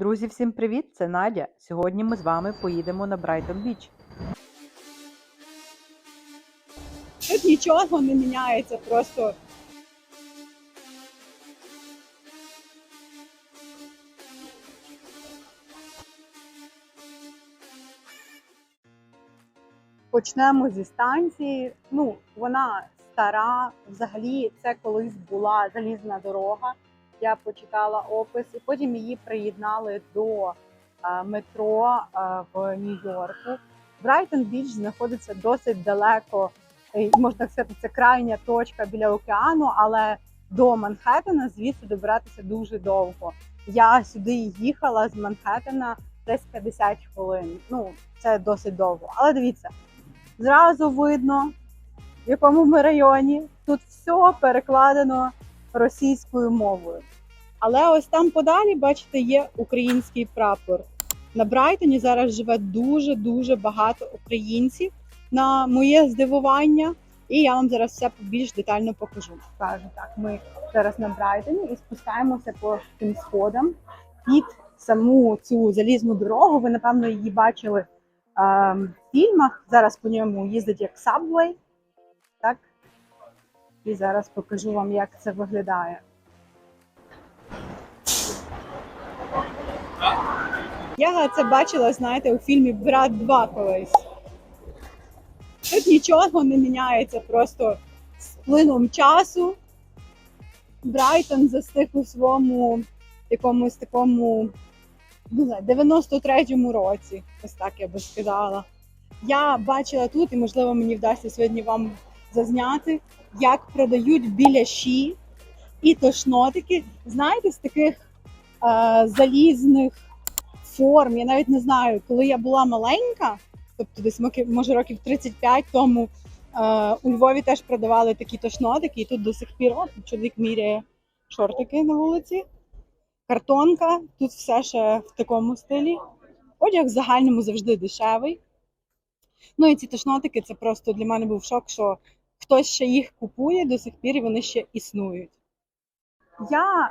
Друзі, всім привіт! Це Надя. Сьогодні ми з вами поїдемо на Брайтон Біч. Тут нічого не міняється, просто почнемо зі станції. Ну, вона стара, взагалі це колись була залізна дорога. Я почитала опис, і потім її приєднали до е, метро е, в Нью-Йорку. Брайтон Біч знаходиться досить далеко можна сказати, це крайня точка біля океану, але до Манхеттена звідси добиратися дуже довго. Я сюди їхала з Манхеттена десь 50 хвилин. Ну, це досить довго. Але дивіться, зразу видно, в якому ми районі. Тут все перекладено російською мовою. Але ось там подалі, бачите, є український прапор. На Брайтоні зараз живе дуже дуже багато українців на моє здивування. І я вам зараз все більш детально покажу. Кажу так, ми зараз на Брайтоні і спускаємося по тим сходам під саму цю залізну дорогу. Ви напевно її бачили е, в фільмах. Зараз по ньому їздить як Subway. І зараз покажу вам, як це виглядає. Я це бачила, знаєте, у фільмі Брат 2 колись. Тут нічого не міняється, просто з плином часу. Брайтон застиг у своєму якомусь такому не знаю, 93-му році, ось так я би сказала. Я бачила тут, і можливо мені вдасться сьогодні вам зазняти, як продають біляші і тошнотики. Знаєте, з таких е, залізних форм. Я навіть не знаю, коли я була маленька, тобто десь може років 35 тому е, у Львові теж продавали такі тошнотики, і тут до сих пір от, чоловік міряє шортики на вулиці. Картонка, тут все ще в такому стилі. Одяг в загальному завжди дешевий. Ну і ці тошнотики це просто для мене був шок, що хтось ще їх купує до сих пір вони ще існують. Я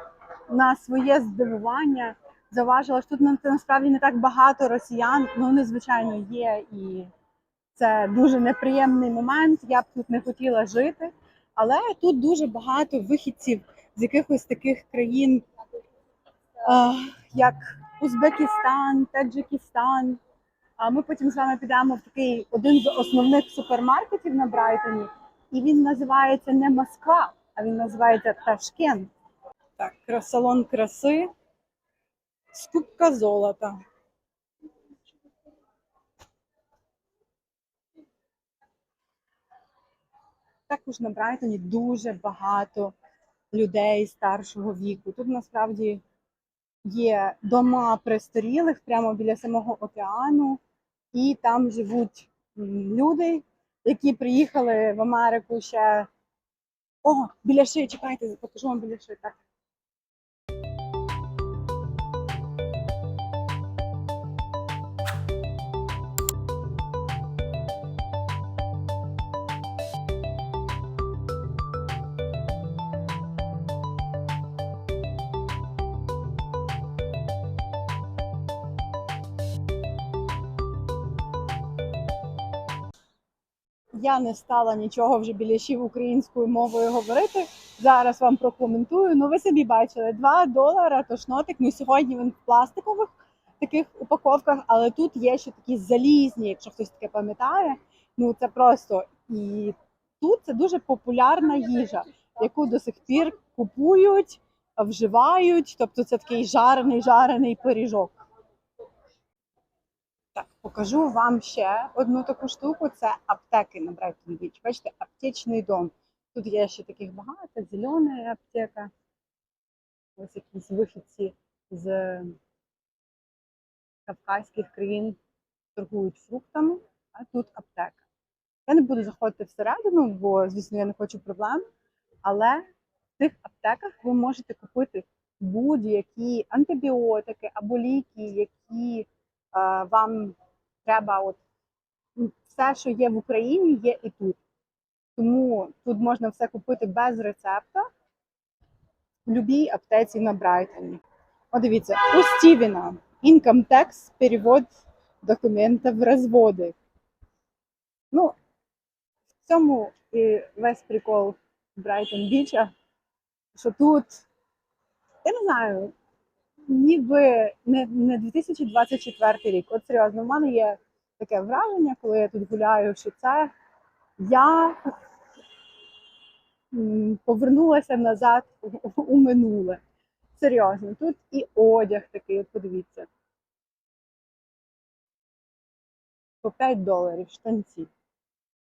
на своє здивування зауважила, що тут на- насправді не так багато росіян. Ну, вони, звичайно, є, і це дуже неприємний момент. Я б тут не хотіла жити. Але тут дуже багато вихідців з якихось таких країн, як Узбекистан, Таджикистан. А ми потім з вами підемо в такий один з основних супермаркетів на Брайтоні, і він називається не Москва, а він називається Ташкент. Так, кра- салон краси. Скупка золота. Також на Брайтоні дуже багато людей старшого віку. Тут насправді є дома престарілих прямо біля самого океану, і там живуть люди, які приїхали в Америку ще. О, біля шиї, чекайте, покажу вам біля шиї. Так. Я не стала нічого вже біляшів українською мовою говорити. Зараз вам прокоментую. Ну, ви самі бачили 2 долара тошнотик. Ну сьогодні він в пластикових таких упаковках, але тут є ще такі залізні, якщо хтось таке пам'ятає. Ну це просто і тут це дуже популярна їжа, яку до сих пір купують, вживають. Тобто це такий жарений жарений пиріжок. Покажу вам ще одну таку штуку. Це аптеки на Брайтон Біч. Бачите, аптечний дом. Тут є ще таких багато, зелена аптека. Ось якісь вихідці з кавказьких країн торгують фруктами, а тут аптека. Я не буду заходити всередину, бо, звісно, я не хочу проблем. Але в цих аптеках ви можете купити будь-які антибіотики або ліки, які е, вам треба, от все, що є в Україні, є і тут. Тому тут можна все купити без рецепта в будь-якій аптеці на Брайтоні. О, дивіться, у Стівена Income Tax перевод документів розводи. Ну, в цьому і весь прикол Брайтон Біча, що тут, я не знаю, ніби не, не 2024 рік. От серйозно, в мене є таке враження, коли я тут гуляю, що це я повернулася назад у- минуле. Серйозно, тут і одяг такий, от подивіться. По 5 доларів штанці.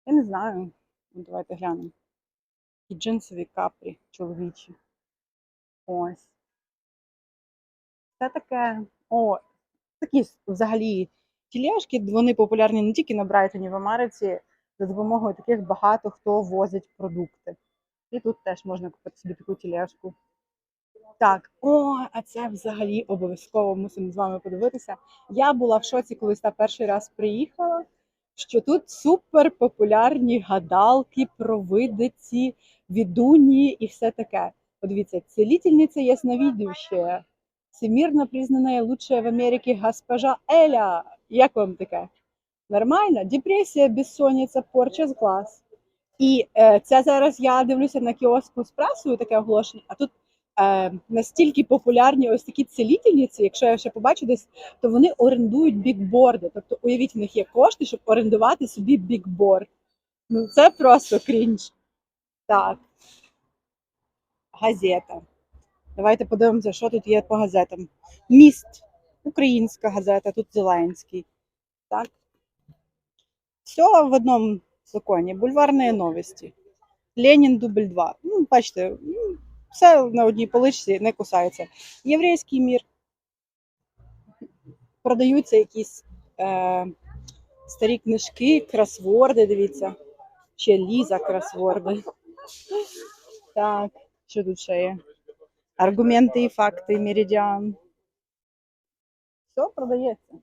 Я не знаю. Ну, давайте глянемо. І джинсові капрі чоловічі. Ось. Це таке. О, такі взагалі тілешки, вони популярні не тільки на Брайтоні в Америці, за допомогою таких багато хто возить продукти. І тут теж можна купити собі таку тілешку. Так, о, а це взагалі обов'язково мусимо з вами подивитися. Я була в шоці, коли та перший раз приїхала, що тут супер популярні гадалки, провидиці, відуні і все таке. Подивіться, целительниця ясновидящая, всемирно признана лучшая в Америке госпожа Еля. Як вам таке? Нормально? Депресія, безсонниця, порча з глаз. І е, це зараз я дивлюся на кіоску з пресою таке оголошення, а тут е, настільки популярні ось такі целітельниці, якщо я ще побачу десь, то вони орендують бікборди. Тобто, уявіть, в них є кошти, щоб орендувати собі бікборд. Ну це просто крінж. Так. Газета. Давайте подивимося, що тут є по газетам. Міст. Українська газета, тут Зеленський. Так. Все в одному законі. Бульварні новості. Ленін дубль 2. Ну, бачите, все на одній поличці не кусається. Єврейський мір. Продаються якісь е, старі книжки, кросворди, дивіться. Ще Ліза кросворди. Так, що тут ще є? Аргументи і факти, меридіан. Все продається.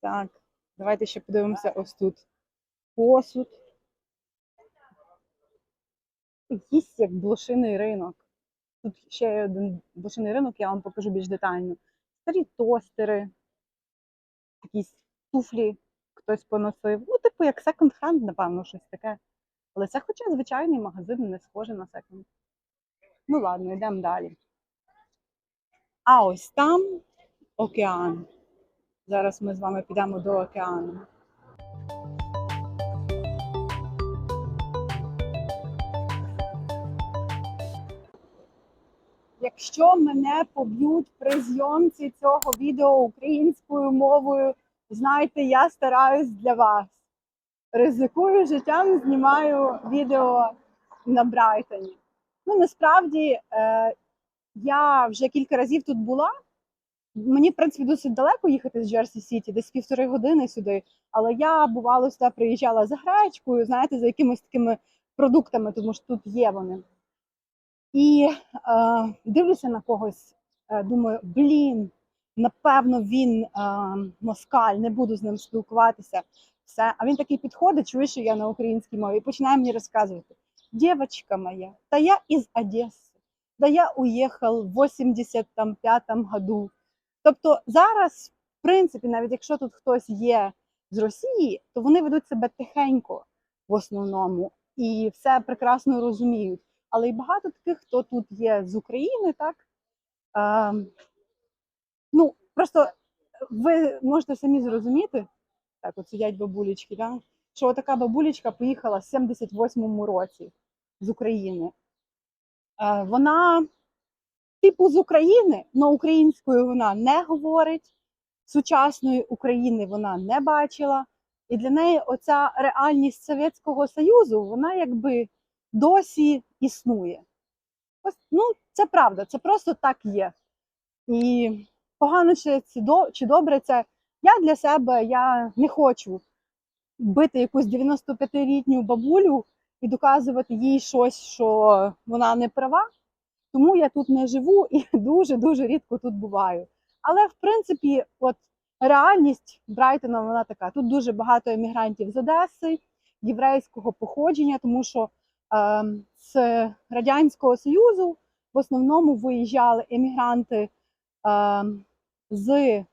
Так, давайте ще подивимося ось тут. Посуд. Якийсь як блошиний ринок. Тут ще є один блошиний ринок, я вам покажу більш детально. Старі тостери, якісь туфлі хтось поносив. Ну, типу, як секонд-хенд, напевно, щось таке. Але це хоча звичайний магазин, не схоже на секонд. Ну ладно, йдемо далі. А ось там океан. Зараз ми з вами підемо до океану. Якщо мене поб'ють при зйомці цього відео українською мовою, знайте, я стараюсь для вас. Ризикую життям, знімаю відео на Брайтоні. Ну, насправді, е, я вже кілька разів тут була. Мені, в принципі, досить далеко їхати з Джерсі Сіті, десь півтори години сюди. Але я бувало сюди приїжджала за гречкою, знаєте, за якимись такими продуктами, тому що тут є вони. І е, дивлюся на когось, е, думаю, блін, напевно, він е, москаль, не буду з ним спілкуватися. Все. А він такий підходить, чує, що я на українській мові, і починає мені розказувати: Дівчинка моя, та я із Одеси, да я уїхав в 85-му году. Тобто зараз, в принципі, навіть якщо тут хтось є з Росії, то вони ведуть себе тихенько в основному і все прекрасно розуміють. Але й багато таких, хто тут є з України, так? Е, ну, просто ви можете самі зрозуміти, так, от сидять бабулечки, да? Що така бабулечка поїхала в 78-му році з України. Е, вона, типу, з України, але українською вона не говорить, сучасної України вона не бачила. І для неї оця реальність Совєтського Союзу, вона якби досі існує. Ось, ну, це правда, це просто так є. І погано чи чи добре це. Я для себе я не хочу бити якусь 95-літню бабулю і доказувати їй щось, що вона не права. Тому я тут не живу і дуже-дуже рідко тут буваю. Але в принципі, от реальність Брайтона вона така. Тут дуже багато емігрантів з Одеси, єврейського походження, тому що ем, з Радянського Союзу В основному виїжджали емігранти е, з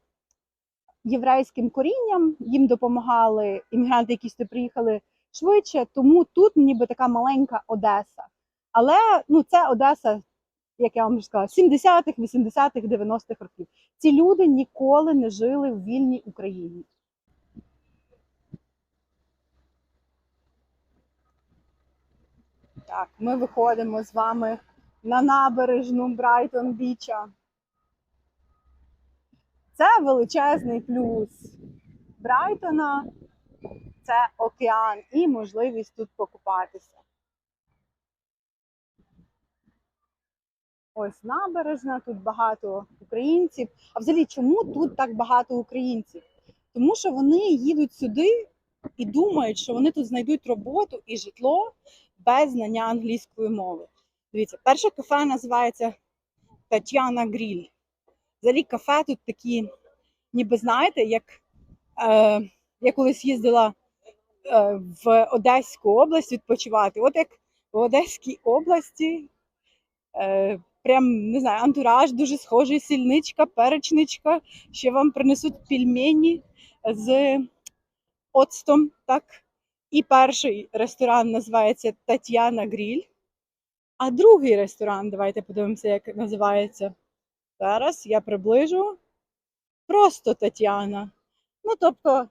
єврейським корінням. Їм допомагали іммігранти, які сюди приїхали швидше. Тому тут ніби така маленька Одеса. Але ну, це Одеса, як я вам вже сказала, 70-х, 80-х, 90-х років. Ці люди ніколи не жили в вільній Україні. Так, ми виходимо з вами на набережну Брайтон Біча. Це величезний плюс Брайтона, це океан і можливість тут покупатися. Ось набережна, тут багато українців. А взагалі, чому тут так багато українців? Тому що вони їдуть сюди і думають, що вони тут знайдуть роботу і житло без знання англійської мови. Дивіться, перше кафе називається Тетяна Гріль. Взагалі кафе тут такі, ніби знаєте, як е, я колись їздила е, в Одеську область відпочивати. От як в Одеській області, е, прям не знаю, антураж дуже схожий, сільничка, перечничка. Ще вам принесуть пельмені з оцтом. так. І перший ресторан називається Тетяна Гріль. А другий ресторан, давайте подивимося, як називається. Зараз я приближу. Просто Тетяна. Ну, тобто,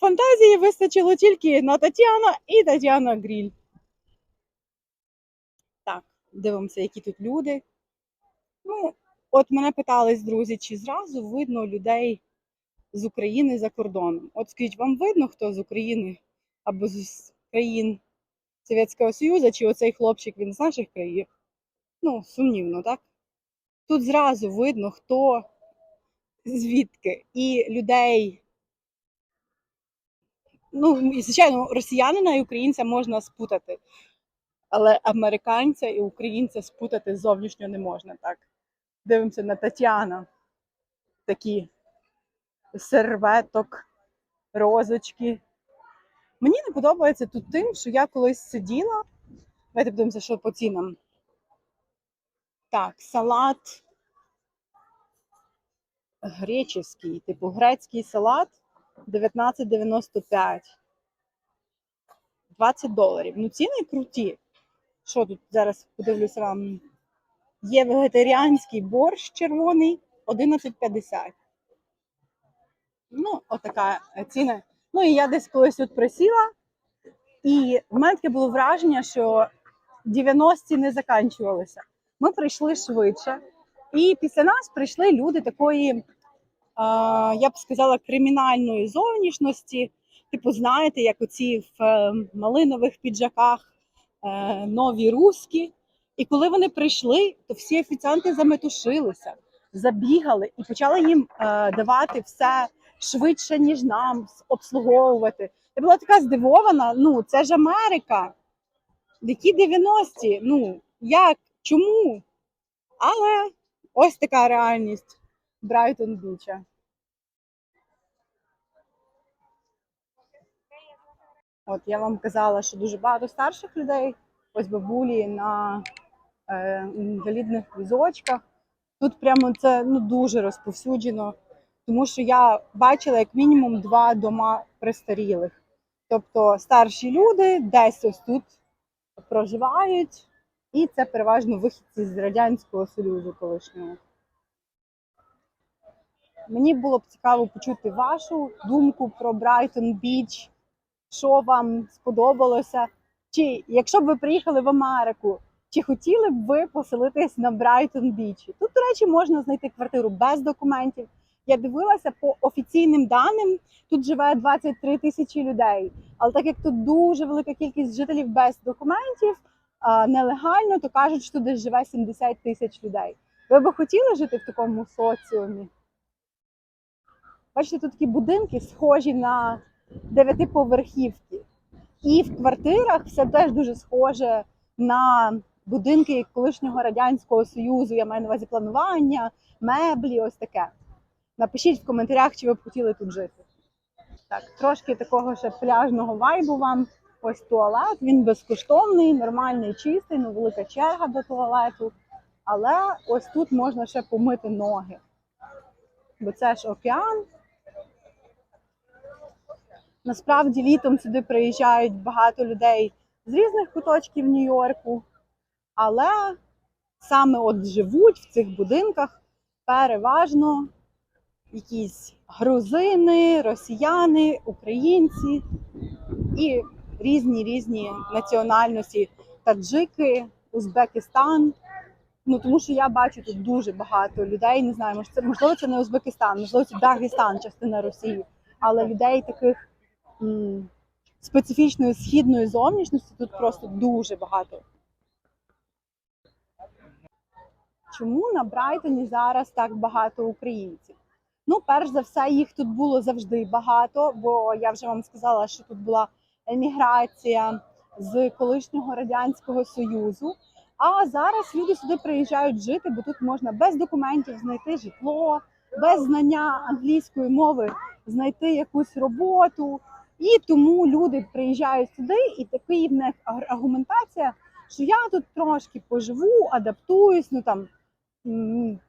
фантазії вистачило тільки на Тетяна і Тетяна Гріль. Так, дивимося, які тут люди. Ну, от мене питались, друзі, чи зразу видно людей з України за кордоном. От скажіть, вам видно, хто з України або з країн Совєтського Союзу, чи оцей хлопчик він з наших країн? Ну, сумнівно, так? Тут зразу видно, хто звідки. І людей. Ну, звичайно, росіянина і українця можна спутати. Але американця і українця спутати зовнішньо не можна так. Дивимося на Тетяна. Такі серветок, розочки. Мені не подобається тут тим, що я колись сиділа. Давайте подивимося, що по цінам. Так, салат греческий, типу грецький салат 19,95. 20 доларів. Ну, ціни круті. Що тут зараз подивлюся вам? Є вегетаріанський борщ червоний 11,50. Ну, отака ціна. Ну і я десь колись тут присіла, і в мене таке було враження, що 90-ті не заканчувалися. Ми прийшли швидше, і після нас прийшли люди такої, я б сказала, кримінальної зовнішності. Типу, знаєте, як оці в е, малинових піджаках е, нові руски. І коли вони прийшли, то всі офіціанти заметушилися, забігали і почали їм е, давати все швидше, ніж нам обслуговувати. Я була така здивована. Ну, це ж Америка. Які 90-ті? Ну, як? Чому? Але ось така реальність Брайтон Біча. От я вам казала, що дуже багато старших людей, ось бабулі на е, інвалідних візочках. Тут прямо це ну, дуже розповсюджено, тому що я бачила як мінімум два дома престарілих. Тобто старші люди десь ось тут проживають, і це переважно вихідці з Радянського Союзу колишнього. Мені було б цікаво почути вашу думку про Брайтон Біч, що вам сподобалося. Чи якщо б ви приїхали в Америку, чи хотіли б ви поселитись на Брайтон Бічі? Тут, до речі, можна знайти квартиру без документів. Я дивилася по офіційним даним, тут живе 23 тисячі людей. Але так як тут дуже велика кількість жителів без документів, нелегально, то кажуть, що десь живе 70 тисяч людей. Ви би хотіли жити в такому соціумі? Бачите, тут такі будинки схожі на дев'ятиповерхівки. І в квартирах все теж дуже схоже на будинки колишнього радянського союзу. Я маю на увазі планування, меблі, ось таке. Напишіть в коментарях, чи ви б хотіли тут жити. Так, трошки такого ще пляжного вайбу вам. Ось туалет. Він безкоштовний, нормальний, чистий, ну велика черга до туалету. Але ось тут можна ще помити ноги. Бо це ж океан. Насправді літом сюди приїжджають багато людей з різних куточків Нью-Йорку, але саме от живуть в цих будинках переважно якісь грузини, росіяни, українці і різні різні національності, таджики, Узбекистан. Ну тому що я бачу тут дуже багато людей. Не знаю, може це можливо це не Узбекистан, можливо, це Дагестан, частина Росії, але людей таких м, специфічної східної зовнішності тут просто дуже багато. Чому на Брайтоні зараз так багато українців? Ну, перш за все, їх тут було завжди багато, бо я вже вам сказала, що тут була еміграція з колишнього радянського союзу. А зараз люди сюди приїжджають жити, бо тут можна без документів знайти житло, без знання англійської мови знайти якусь роботу. І тому люди приїжджають сюди, і такий в них аргументація, що я тут трошки поживу, адаптуюсь, ну там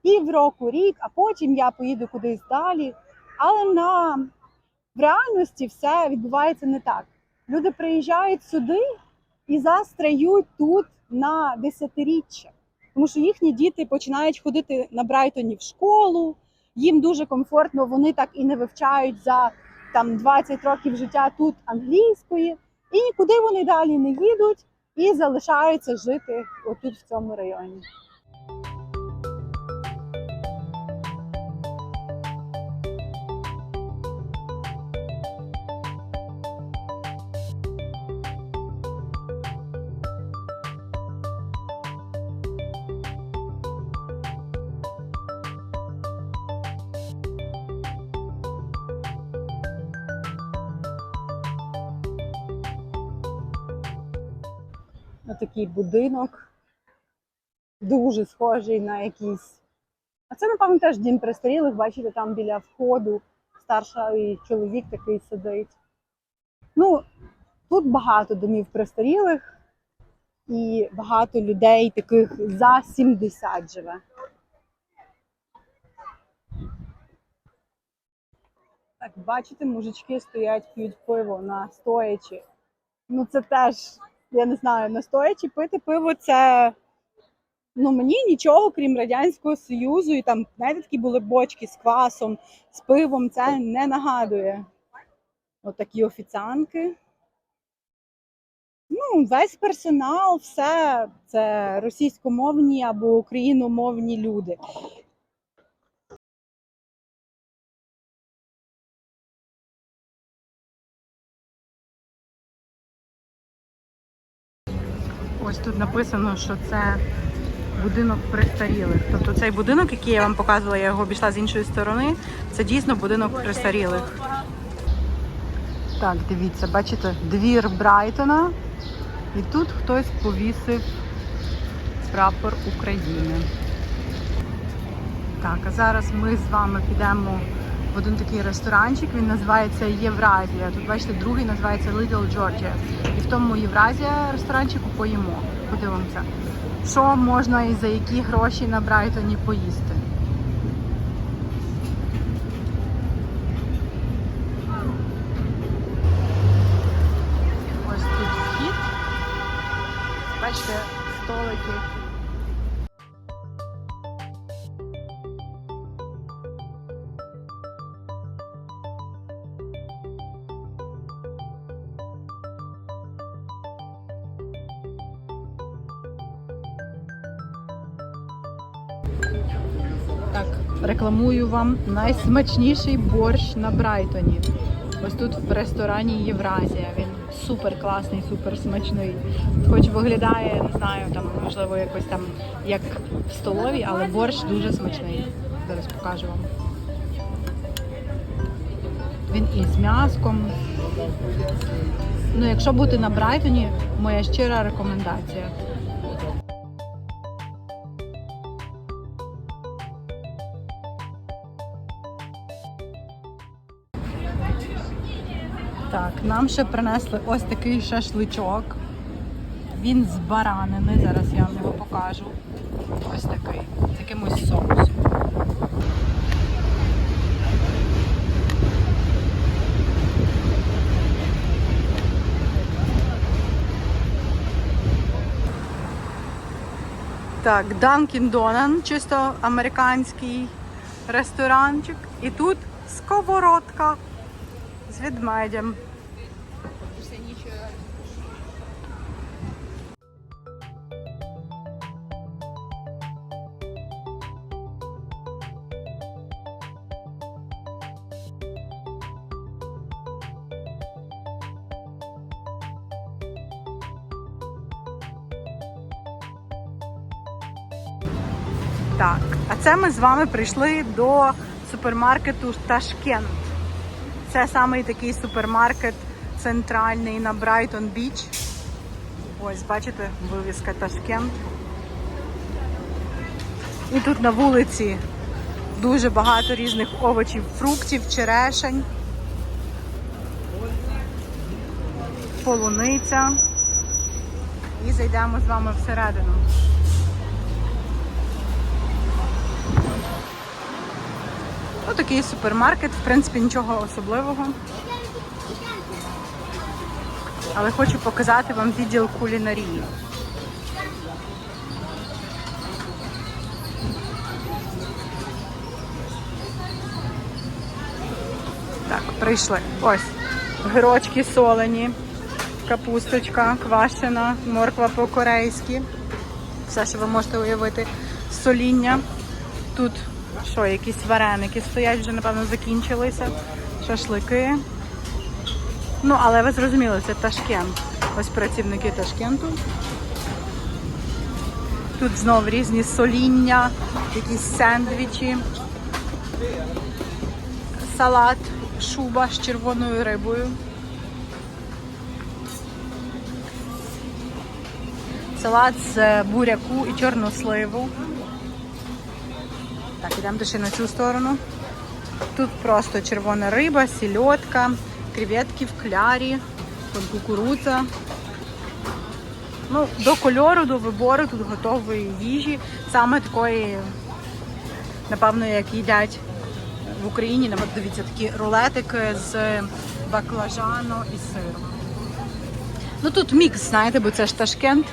півроку, рік, а потім я поїду кудись далі. Але на в реальності все відбувається не так. Люди приїжджають сюди і застряють тут на десятиріччя, тому що їхні діти починають ходити на Брайтоні в школу. Їм дуже комфортно, вони так і не вивчають за там 20 років життя тут англійської, і нікуди вони далі не їдуть і залишаються жити отут в цьому районі. Отакий будинок, дуже схожий на якийсь. А це, напевно, теж дім престарілих. Бачите, там біля входу старший чоловік такий сидить. Ну, тут багато домів престарілих і багато людей таких за 70 живе. Так, бачите, мужички стоять, п'ють пиво на стоячі. Ну, це теж, я не знаю, на стоячі пити пиво це. Ну, мені нічого, крім Радянського Союзу, і там, знаєте, такі були бочки з квасом, з пивом, це не нагадує. Отакі офіціанки. Ну, весь персонал, все це російськомовні або україномовні люди. Тут написано, що це будинок престарілих. Тобто цей будинок, який я вам показувала, я його обійшла з іншої сторони, це дійсно будинок престарілих. Так, дивіться, бачите, двір Брайтона. І тут хтось повісив прапор України. Так, а зараз ми з вами підемо в один такий ресторанчик, він називається Євразія. Тут бачите, другий називається Little Georgia. І в тому Євразія ресторанчику поїмо. Подивимося, що можна і за які гроші на Брайтоні поїсти. Ось тут вхід. Бачите, столики. Рекламую вам найсмачніший борщ на Брайтоні. Ось тут в ресторані Євразія. Він супер класний, супер смачний. Хоч виглядає, не знаю, там можливо якось там як в столовій, але борщ дуже смачний. Зараз покажу вам. Він і з м'яском. Ну, якщо бути на Брайтоні, моя щира рекомендація. Нам ще принесли ось такий шашличок. Він з баранини. Зараз я вам його покажу. Ось такий. З якимось соусом. Так, Dunkin' Donut, чисто американський ресторанчик. І тут сковородка з ведмедем. Це ми з вами прийшли до супермаркету Ташкент. Це самий такий супермаркет центральний на Брайтон Біч. Ось, бачите, вивіска Ташкент. І тут на вулиці дуже багато різних овочів, фруктів, черешень, полуниця. І зайдемо з вами всередину. Ну, такий супермаркет, в принципі, нічого особливого. Але хочу показати вам відділ кулінарії. Так, прийшли. Ось. Грочки солені, капусточка квашена, морква по-корейськи. Все, що ви можете уявити. Соління. Тут що, якісь вареники стоять, вже, напевно, закінчилися. Шашлики. Ну, але ви зрозуміли, це Ташкент. Ось працівники Ташкенту. Тут знов різні соління, якісь сендвічі, салат, шуба з червоною рибою. Салат з буряку і чорносливу. Так, ідемо ще на цю сторону. Тут просто червона риба, сільотка, креветки в клярі, тут кукурудза. Ну, до кольору, до вибору тут готової їжі, саме такої, напевно, як їдять в Україні. Наприклад, дивіться, такі рулетики з баклажану і сиру. Ну тут мікс, знаєте, бо це ж Ташкент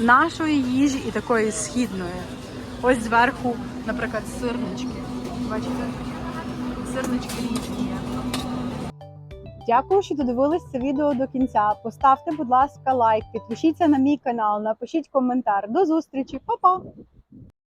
нашої їжі і такої східної. Ось зверху, наприклад, сирнички. Бачите? Сирнички різні. Дякую, що додивились це відео до кінця. Поставте, будь ласка, лайк, підпишіться на мій канал, напишіть коментар. До зустрічі, Па-па!